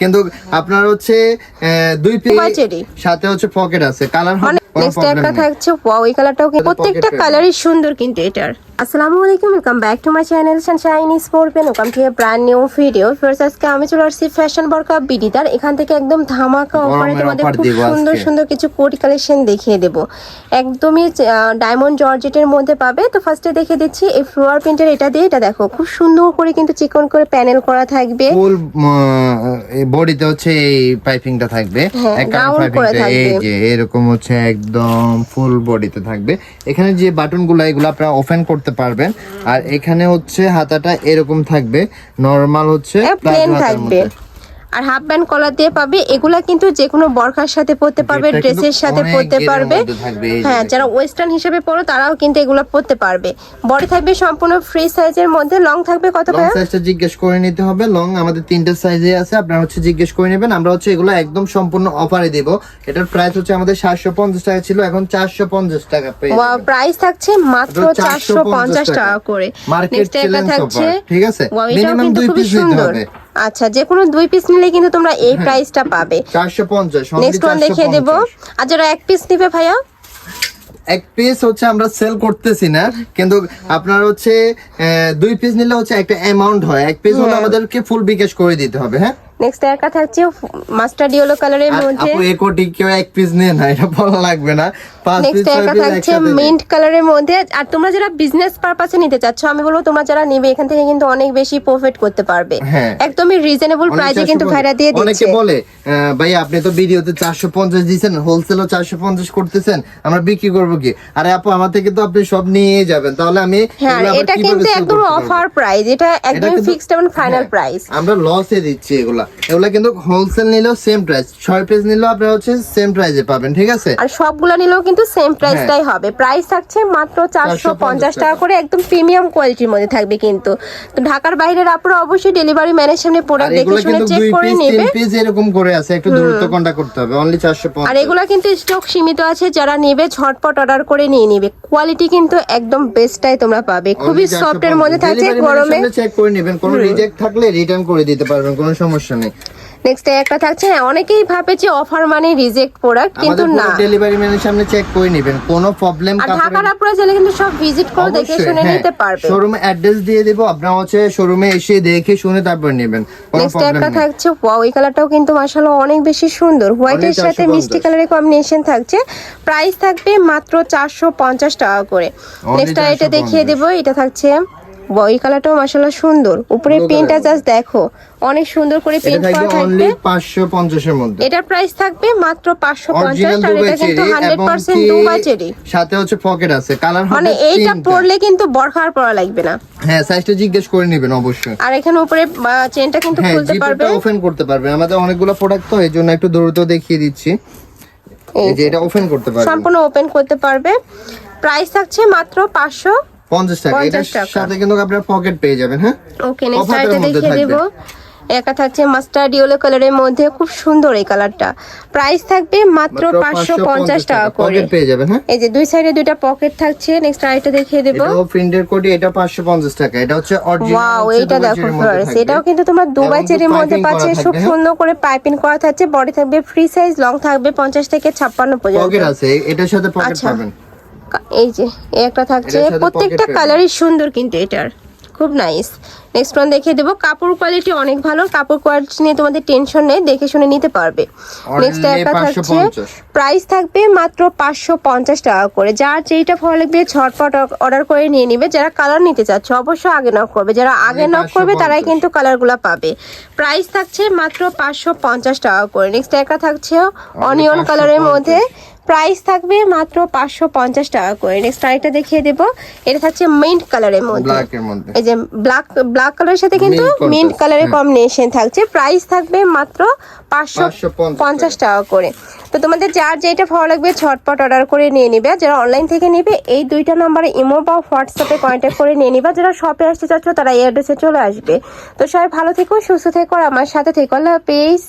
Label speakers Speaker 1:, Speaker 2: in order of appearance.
Speaker 1: কিন্তু আপনার হচ্ছে দুই পিস সাথে হচ্ছে পকেট আছে। কালার
Speaker 2: নেক্সট একটা থাকছে ওয়াও এই কালারটাও প্রত্যেকটা কালারই সুন্দর কিন্তু এটার। আসসালামু আলাইকুম welcome back to my channel Sunshine Sport Pen welcome to a brand new video first আজকে আমি চলে আসছি ফ্যাশন বরকা বিডিদার এখান থেকে একদম ধামাকা অফারে তোমাদের খুব সুন্দর সুন্দর কিছু কোট কালেকশন দেখিয়ে দেব। একদমই ডায়মন্ড জর্জেটের মধ্যে পাবে। তো ফার্স্টে দেখে দিচ্ছি এই ফ্লোয়ার প্রিন্টের এটা দিয়ে এটা দেখো খুব সুন্দর করে কিন্তু চিকন করে প্যানেল করা থাকবে।
Speaker 1: ফুল বডিতে হচ্ছে এই পাইপিংটা থাকবে।
Speaker 2: হ্যাঁ, করে
Speaker 1: পাইপিংটা এই যে এরকম হচ্ছে একদম ফুল বডিতে থাকবে। এখানে যে বাটনগুলো এগুলো আপনারা ওপেন করতে পারবেন। আর এখানে হচ্ছে হাতাটা এরকম থাকবে। নরমাল হচ্ছে
Speaker 2: প্লেন থাকবে। আর হাফ প্যান্ট কলার দিয়ে পাবে এগুলা কিন্তু যে কোনো বরখার সাথে পরতে পারবে ড্রেসের সাথে পরতে পারবে। হ্যাঁ যারা ওয়েস্টার্ন হিসেবে পরো তারাও কিন্তু এগুলো পরতে পারবে। বডি থাকবে সম্পূর্ণ ফ্রি সাইজের মধ্যে লং থাকবে কত
Speaker 1: লং সাইজটা জিজ্ঞেস করে নিতে হবে। লং আমাদের তিনটে সাইজে আছে আপনারা হচ্ছে জিজ্ঞেস করে নেবেন। আমরা হচ্ছে এগুলো একদম সম্পূর্ণ অফারে দিব। এটার প্রাইস হচ্ছে আমাদের সাতশো পঞ্চাশ টাকা ছিল এখন চারশো পঞ্চাশ টাকা পেয়ে যাবেন।
Speaker 2: প্রাইস থাকছে মাত্র
Speaker 1: এটা
Speaker 2: চারশো পঞ্চাশ টাকা করে।
Speaker 1: মার্কেট চ্যালেঞ্জ
Speaker 2: থাকছে
Speaker 1: ঠিক আছে? মিনিমাম দুই পিস নিতে হবে।
Speaker 2: আচ্ছা যে কোনো দুই পিস নিলে কিন্তু তোমরা এই প্রাইসটা পাবে।
Speaker 1: চারশো পঞ্চাশ
Speaker 2: নেক্সট ওয়ান দেখিয়ে দেব। আর যারা এক পিস নিবে ভাইয়া?
Speaker 1: এক পিস হচ্ছে আমরা সেল করতেছি না কিন্তু আপনার হচ্ছে দুই পিস নিলে হচ্ছে একটা অ্যামাউন্ট হয়। এক পিস হলে আমাদেরকে ফুল বিকাশ করে দিতে হবে হ্যাঁ?
Speaker 2: নেক্সট একটা থাকছে মাস্টার ডিওলো কালারের মধ্যে
Speaker 1: আপু এক কেউ এক পিস নিয়ে না এটা বলা লাগবে না। পাঁচ পিস
Speaker 2: নেক্সট থাকছে মিন্ট কালারের মধ্যে আর তোমরা যারা বিজনেস পারপাসে নিতে চাচ্ছ আমি বলব তোমরা যারা নিবে এখান থেকে কিন্তু অনেক বেশি প্রফিট করতে পারবে।
Speaker 1: হ্যাঁ।
Speaker 2: একদমই রিজনেবল প্রাইসে কিন্তু ভাইরা দিয়ে
Speaker 1: অনেকে বলে ভাই আপনি তো ভিডিওতে চারশো পঞ্চাশ দিচ্ছেন হোলসেলও চারশো পঞ্চাশ করতেছেন আমরা বিক্রি করব কি? আরে আপু আমার থেকে তো আপনি সব নিয়ে যাবেন তাহলে আমি
Speaker 2: হ্যাঁ এটা কিন্তু একদম অফার প্রাইস এটা একদম ফিক্সড এবং ফাইনাল প্রাইস
Speaker 1: আমরা লসে দিচ্ছি এগুলা। এগুলা কিন্তু হোলসেল নিলেও সেম প্রাইস ছয় পিস নিলেও আপনারা হচ্ছে সেম প্রাইসে পাবেন ঠিক আছে?
Speaker 2: আর সবগুলা নিলেও কিন্তু সেম প্রাইসটাই
Speaker 1: হ্যাঁ।
Speaker 2: হবে। প্রাইস থাকছে মাত্র চারশো পঞ্চাশ টাকা করে একদম প্রিমিয়াম কোয়ালিটির মধ্যে থাকবে কিন্তু। তো ঢাকার বাইরের আপনারা অবশ্যই ডেলিভারি ম্যানের সামনে প্রোডাক্ট দেখে শুনে চেক করে নেবে।
Speaker 1: পিস এরকম করে আছে একটু দূরত্ব কন্টাক্ট করতে হবে অনলি চারশো
Speaker 2: আর এগুলা কিন্তু স্টক সীমিত আছে যারা নেবে ঝটপট অর্ডার করে নিয়ে নেবে। কোয়ালিটি কিন্তু একদম বেস্টটাই তোমরা পাবে। খুবই সফট এর মধ্যে থাকছে গরমে।
Speaker 1: চেক করে নেবেন কোনো রিজেক্ট থাকলে রিটার্ন করে দিতে পারবেন কোনো সমস্যা নেই।
Speaker 2: নেক্সট একটা থাকছে হ্যাঁ, অনেকেই ভাবে যে অফার মানে রিজেক্ট প্রোডাক্ট কিন্তু না।
Speaker 1: ডেলিভারি ম্যানের সামনে চেক করে নেবেন। কোনো প্রবলেম
Speaker 2: আর ঢাকার আপনারা চাইলে কিন্তু সব ভিজিট করে দেখে শুনে
Speaker 1: হ্যাঁ।
Speaker 2: নিতে পারবে
Speaker 1: শোরুমে অ্যাড্রেস দিয়ে দেবো আপনারা হচ্ছে শোরুমে এসে দেখে শুনে তারপর নেবেন।
Speaker 2: নেক্সট একটা থাকছে ওয়াও এই কালারটাও কিন্তু মাশাআল্লাহ অনেক বেশি সুন্দর। হোয়াইটের সাথে
Speaker 1: 450
Speaker 2: মিষ্টি কালারের কম্বিনেশন থাকছে। প্রাইস থাকবে মাত্র চারশো পঞ্চাশ টাকা করে। নেক্সট এটা দেখিয়ে দেবো এটা থাকছে এই কালারটাও মাশাআল্লাহ সুন্দর। উপরে
Speaker 1: colour।
Speaker 2: জাস্ট দেখো। অনেক সুন্দর করে প্রিন্ট করা
Speaker 1: থাকবে
Speaker 2: থাকবে।
Speaker 1: অনলি পাঁচশো পঞ্চাশের মধ্যে।
Speaker 2: এটার প্রাইস থাকবে মাত্র পাঁচশো পঞ্চাশ
Speaker 1: অরিজিনাল
Speaker 2: আর এটা কিন্তু
Speaker 1: চেরি
Speaker 2: হান্ড্রেড
Speaker 1: এবং
Speaker 2: পার্সেন্ট
Speaker 1: কি
Speaker 2: দুবাই চেরি।
Speaker 1: সাথে হচ্ছে পকেট আছে। কালার
Speaker 2: মানে এইটা পরলে কিন্তু বরখার পরা লাগবে না।
Speaker 1: হ্যাঁ সাইজটা জিজ্ঞেস করে নেবেন অবশ্যই।
Speaker 2: আর এখানে উপরে চেনটা কিন্তু
Speaker 1: হ্যাঁ
Speaker 2: খুলতে পারবে
Speaker 1: ওপেন করতে পারবেন। আমাদের অনেকগুলো প্রোডাক্ট তো এই জন্য একটু দ্রুত দেখিয়ে দিচ্ছি। এই যে এটা ওপেন করতে পারবে
Speaker 2: সম্পূর্ণ ওপেন করতে পারবে। প্রাইস থাকছে মাত্র পাঁচশো
Speaker 1: পঞ্চাশ টাকা।
Speaker 2: 50
Speaker 1: এটার সাথে কিন্তু আপনার পকেট পেয়ে যাবেন হ্যাঁ?
Speaker 2: ওকে নেক্সট আরেকটা দেখিয়ে। দেবো। একা থাকছে মাস্টার্ড ইয়েলো কালারের মধ্যে খুব সুন্দর এই কালারটা প্রাইস থাকবে মাত্র পাঁচশো পঞ্চাশ টাকা করে।
Speaker 1: পকেট পেয়ে যাবেন হ্যাঁ?
Speaker 2: এই যে দুই সাইডে দুইটা পকেট থাকছে। নেক্সট আরেকটা দেখিয়ে দেবো।
Speaker 1: এটাও প্রিন্টের কোডি এটা পাঁচশো পঞ্চাশ টাকা। এটা হচ্ছে অরিজিনাল
Speaker 2: ওয়াও এইটা দেখো ফ্লোরেস এটাও কিন্তু তোমার দুবাই চেরির মধ্যে পাচ্ছে। খুব
Speaker 1: হ্যাঁ?
Speaker 2: সুন্দর করে পাইপিং করা থাকছে। বডি থাকবে ফ্রি সাইজ লং থাকবে পঞ্চাশ থেকে ছাপ্পান্ন পর্যন্ত।
Speaker 1: পকেট আছে। এটার সাথে পকেট
Speaker 2: আচ্ছা।
Speaker 1: পাবেন।
Speaker 2: এই যে এই একটা থাকছে। প্রত্যেকটা কালারই সুন্দর কিন্তু এটার। খুব নাইস নেক্সট ওয়ান দেখিয়ে দেবো। কাপড় কোয়ালিটি অনেক ভালো। কাপড় কোয়ালিটি নিয়ে তোমাদের টেনশন নেই দেখে শুনে নিতে পারবে। নেক্সট একটা থাকছে।
Speaker 1: 550
Speaker 2: প্রাইস থাকবে মাত্র পাঁচশো পঞ্চাশ টাকা করে। যার যেইটা ভালো লাগবে ঝটপট অর্ডার করে নিয়ে নিবে। যারা কালার নিতে চাচ্ছে অবশ্যই আগে নক করবে। যারা আগে নক করবে তারাই কিন্তু কালারগুলো পাবে। প্রাইস থাকছে মাত্র পাঁচশো পঞ্চাশ টাকা করে। নেক্সট একটা থাকছে অনিয়ন কালারের মধ্যে। প্রাইস থাকবে মাত্র পাঁচশো পঞ্চাশ টাকা করে। নেক্সট আরেকটা দেখিয়ে দেবো। এটা থাকছে মিন্ট কালারের মধ্যে। এই যে ব্ল্যাক ব্ল্যাক কালারের সাথে কিন্তু মিন্ট কালারের। কম্বিনেশন থাকছে। প্রাইস থাকবে মাত্র পাঁচশো পঞ্চাশ টাকা করে। তো তোমাদের যার যেটা ভালো লাগবে ঝটপট অর্ডার করে নিয়ে নিবে। যারা অনলাইন থেকে নেবে এই দুইটা নাম্বারে ইমো বা হোয়াটসঅ্যাপে কন্ট্যাক্ট করে নিয়ে নিবা। যারা শপে আসতে চাচ্ছ তারা এই অ্যাড্রেসে চলে আসবে। তো সবাই ভালো থেকো সুস্থ থেকো আর আমার সাথে থেকো। আল্লাহ হাফিজ।